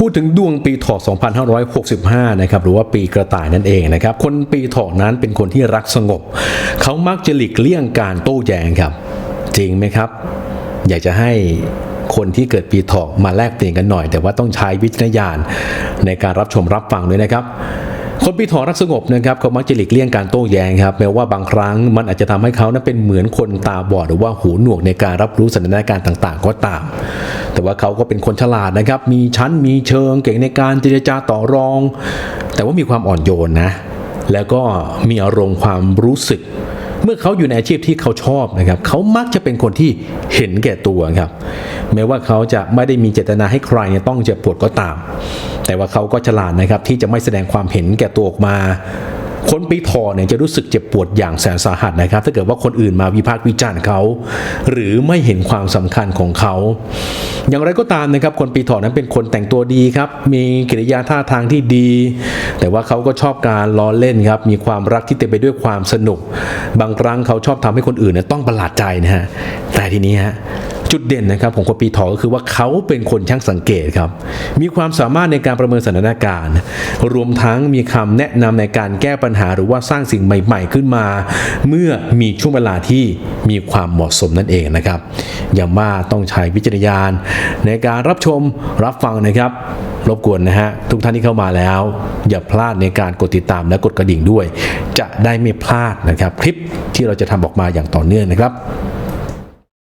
พูดถึงดวงปีเถาะ2565 นะครับหรือว่าปีกระต่ายนั่นเองนะครับ คนปีเถาะนั้นเป็นคนที่รักสงบ เขามักจะหลีกเลี่ยงการโต้แย้งครับ จริงไหมครับ อยากจะให้คนที่เกิดปีเถาะมาแลกเปลี่ยนกันหน่อย แต่ว่าต้องใช้วิจารณญาณในการรับชมรับฟังด้วยนะครับคนปีถาะรักสงบนะครับเขามักจะหลีกเลี่ยงการโต้แย้งครับแม้ว่าบางครั้งมันอาจจะทำให้เขานั้นเป็นเหมือนคนตาบอดหรือว่าหูหนวกในการรับรู้สถานการณ์ต่าง ๆ ก็ตาม แต่ว่าเขาก็เป็นคนฉลาดนะครับ มีชั้นมีเชิงเก่งในการเจรจาต่อรอง แต่ว่ามีความอ่อนโยนนะ แล้วก็มีอารมณ์ความรู้สึก เมื่อเขาอยู่ในอาชีพที่เขาชอบนะครับ เขามักจะเป็นคนที่เห็นแก่ตัวครับ แม้ว่าเขาจะไม่ได้มีเจตนาให้ใครเนี่ยต้องเจ็บปวดก็ตาม แต่ว่าเขาก็ฉลาดนะครับที่จะไม่แสดงความเห็นแก่ตัวออกมา คนปีเถอเนี่ยจะรู้สึกเจ็บปวดอย่างแสนสาหัสนะครับ ถ้าเกิดว่าคนอื่นมาวิพากษ์วิจารณ์เขาหรือไม่เห็นความสำคัญของเขา อย่างไรก็ตามนะครับ คนปีเถอนั้นเป็นคนแต่งตัวดีครับ มีกิริยาท่าทางที่ดี แต่ว่าเขาก็ชอบการล้อเล่นครับ มีความรักที่เต็มไปด้วยความสนุก บางครั้งเขาชอบทำให้คนอื่นเนี่ยต้องประหลาดใจนะฮะแต่ทีนี้ฮะ จุดเด่นนะครับของคนปีเถอก็คือว่าเขาเป็นคนช่างสังเกตครับ มีความสามารถในการประเมินสถานการณ์ รวมทั้งมีคำแนะนำในการแก้ปัญหาหรือว่าสร้างสิ่งใหม่ ๆ ขึ้นมา เมื่อมีช่วงเวลาที่มีความเหมาะสมนั่นเองนะครับอย่างว่าต้องใช้วิจารณญาณในการรับชมรับฟังนะครับรบกวนนะฮะทุกท่านที่เข้ามาแล้ว อย่าพลาดในการกดติดตามและกดกระดิ่งด้วย จะได้ไม่พลาดนะครับ คลิปที่เราจะทำออกมาอย่างต่อเนื่องนะครับ